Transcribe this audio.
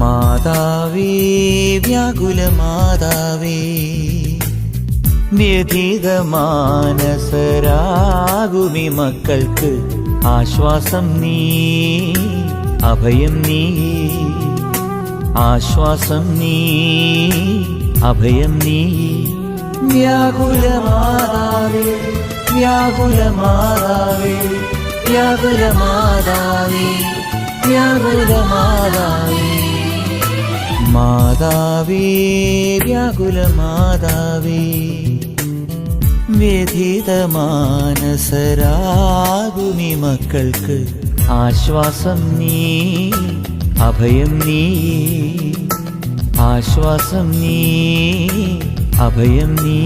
മാതാവേ വ്യാകുല മാതാവേ വ്യഥിത മാനസരാകുമി മക്കൾക്ക് ആശ്വാസം നീ അഭയം നീ ആശ്വാസം നീ അഭയം നീ. വ്യാകുല മാതാവേ വ്യാകുല മാതാവേ വ്യാകുല മാതാവേ വ്യാകുല മാതാവേ. മാതാവേ വ്യാകുല മാതാവേ വ്യഥിത മാനസരാകുമി മക്കൾക്ക് ആശ്വാസം നീ അഭയം നീ ആശ്വാസം നീ അഭയം നീ.